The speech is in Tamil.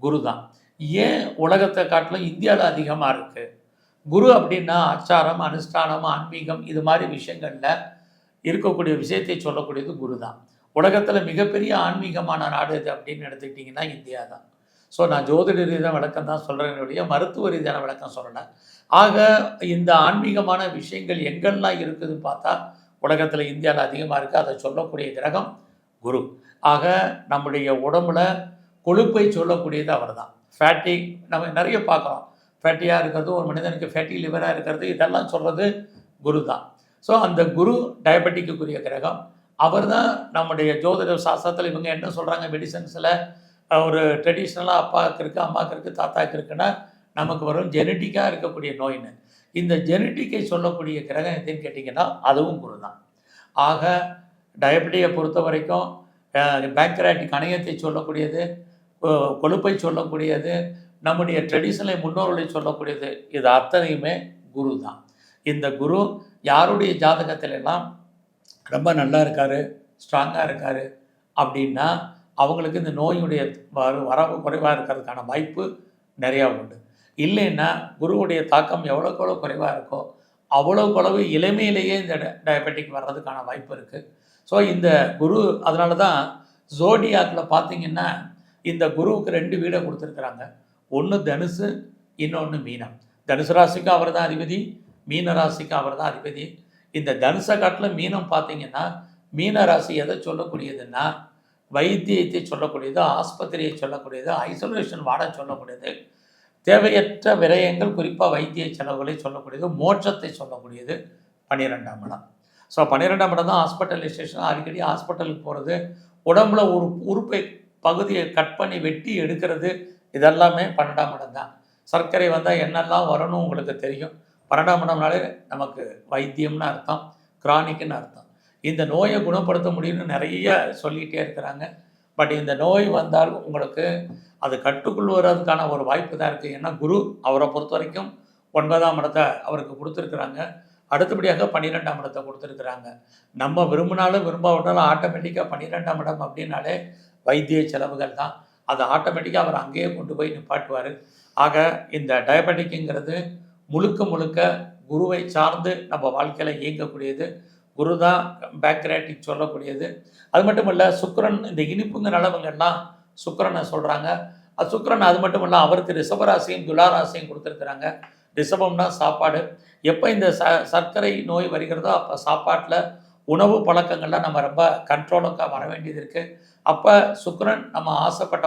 குரு தான் ஏன் உலகத்தை காட்டிலும் இந்தியாவில் அதிகமாக இருக்குது குரு அப்படின்னா ஆச்சாரம் அனுஷ்டானம் ஆன்மீகம் இது மாதிரி விஷயங்களில் இருக்கக்கூடிய விஷயத்தை சொல்லக்கூடியது குரு தான் உலகத்தில் மிகப்பெரிய ஆன்மீகமான நாடு இது அப்படின்னு எடுத்துக்கிட்டிங்கன்னா இந்தியா தான். ஸோ நான் ஜோதிட ரீதியான விளக்கம் தான் சொல்கிறேனுடைய மருத்துவ ரீதியான விளக்கம் சொல்லலை. ஆக இந்த ஆன்மீகமான விஷயங்கள் எங்கெல்லாம் இருக்குதுன்னு பார்த்தா உலகத்தில் இந்தியாவில் அதிகமாக இருக்குது அதை சொல்லக்கூடிய கிரகம் குரு. ஆக நம்முடைய உடம்புல கொழுப்பை சொல்லக்கூடியது அவர் தான் ஃபேட்டி நம்ம நிறைய பார்க்குறோம் ஃபேட்டியாக இருக்கிறது ஒரு மனிதனுக்கு ஃபேட்டி லிவராக இருக்கிறது இதெல்லாம் சொல்கிறது குரு தான் ஸோ அந்த குரு டயபெட்டிக்குரிய கிரகம். அவர் தான் நம்முடைய ஜோதிட சாஸ்திரத்தில் இவங்க என்ன சொல்கிறாங்க மெடிசன்ஸில் ஒரு ட்ரெடிஷ்னலாக அப்பாவுக்கு இருக்குது அம்மாவுக்கு இருக்குது தாத்தாவுக்கு இருக்குன்னா நமக்கு வரும் ஜெனட்டிக்காக இருக்கக்கூடிய நோயின்னு. இந்த ஜெனட்டிக்கை சொல்லக்கூடிய கிரகம் எதுன்னு கேட்டிங்கன்னா அதுவும் குரு தான் ஆக டயபெட்டியை பொறுத்த வரைக்கும் பேங்க்ராட்டிக் அணையத்தை சொல்லக்கூடியது கொழுப்பை சொல்லக்கூடியது நம்முடைய ட்ரெடிஷனலை முன்னோர்களை சொல்லக்கூடியது இது அத்தனையுமே குரு தான் இந்த குரு யாருடைய ஜாதகத்திலெல்லாம் ரொம்ப நல்லா இருக்காரு ஸ்ட்ராங்காக இருக்காரு அப்படின்னா அவங்களுக்கு இந்த நோயுடைய வர வரவு குறைவாக இருக்கிறதுக்கான வாய்ப்பு நிறையா உண்டு. இல்லைன்னா குருவுடைய தாக்கம் எவ்வளோக்கு எவ்வளோ குறைவாக இருக்கோ அவ்வளோக்கு அளவு இளமையிலேயே இந்த டயபெட்டிக் வர்றதுக்கான வாய்ப்பு இருக்குது ஸோ இந்த குரு அதனால தான் ஜோடியாக்கில் பார்த்தீங்கன்னா இந்த குருவுக்கு ரெண்டு வீடை கொடுத்துருக்குறாங்க. ஒன்று தனுசு இன்னொன்று மீனம் தனுசு ராசிக்கு அவர் தான் அதிபதி மீன ராசிக்கு அவர் தான் அதிபதி. இந்த தனுசை காட்டில் மீனம் பார்த்தீங்கன்னா மீன ராசி எதை சொல்லக்கூடியதுன்னா வைத்தியத்தை சொல்லக்கூடியது ஆஸ்பத்திரியை சொல்லக்கூடியது ஐசோலேஷன் வாட சொல்லக்கூடியது தேவையற்ற விரயங்கள் குறிப்பாக வைத்திய செலவுகளை சொல்லக்கூடியது மோட்சத்தை சொல்லக்கூடியது பன்னிரெண்டாம் இடம். ஸோ பன்னிரெண்டாம் இடம் தான் ஹாஸ்பிட்டலைசேஷன் அடிக்கடி ஹாஸ்பிட்டலுக்கு போகிறது உடம்புல ஒரு உறுப்பை பகுதியை கட் பண்ணி வெட்டி எடுக்கிறது இதெல்லாமே பன்னெண்டாம் இடம் தான். சர்க்கரை வந்தால் என்னெல்லாம் வரணும் உங்களுக்கு தெரியும். பன்னெண்டாம் இடம்னாலே நமக்கு வைத்தியம்னு அர்த்தம் கிரானிக்குன்னு அர்த்தம். இந்த நோயை குணப்படுத்த முடியும்னு நிறைய சொல்லிகிட்டே இருக்கிறாங்க. பட் இந்த நோய் வந்தால் உங்களுக்கு அது கட்டுக்குள் வர்றதுக்கான ஒரு வாய்ப்பு தான் இருக்குது ஏன்னா குரு அவரை பொறுத்த வரைக்கும் ஒன்பதாம் இடத்தை அவருக்கு கொடுத்துருக்குறாங்க. அடுத்தபடியாக பன்னிரெண்டாம் இடத்தை கொடுத்துருக்குறாங்க. நம்ம விரும்பினாலும் விரும்பாவிட்டாலும் ஆட்டோமேட்டிக்காக பன்னிரெண்டாம் இடம் அப்படின்னாலே வைத்திய செலவுகள் தான். அது ஆட்டோமேட்டிக்காக அவர் அங்கேயே கொண்டு போய் நிப்பாட்டுவார். ஆக இந்த டயபெட்டிக்குங்கிறது முழுக்க முழுக்க குருவை சார்ந்து நம்ம வாழ்க்கையில் இயங்கக்கூடியது. குரு தான் பேக்ரேட்டிக் சொல்லக்கூடியது. அது மட்டும் இல்லை சுக்கரன் இந்த இனிப்புங்கிற அளவுங்கள்லாம் சுக்கரனை சொல்கிறாங்க அது சுக்கரன் அது மட்டும் இல்லை அவருக்கு ரிஷபராசியும் துலாராசியும் கொடுத்துருக்குறாங்க. ரிஷபம்னா சாப்பாடு. எப்போ இந்த ச சர்க்கரை நோய் வருகிறதோ அப்போ சாப்பாட்டில் உணவு பழக்கங்கள்லாம் நம்ம ரொம்ப கண்ட்ரோலுக்காக வர வேண்டியது இருக்குது அப்போ சுக்கரன் நம்ம ஆசைப்பட்ட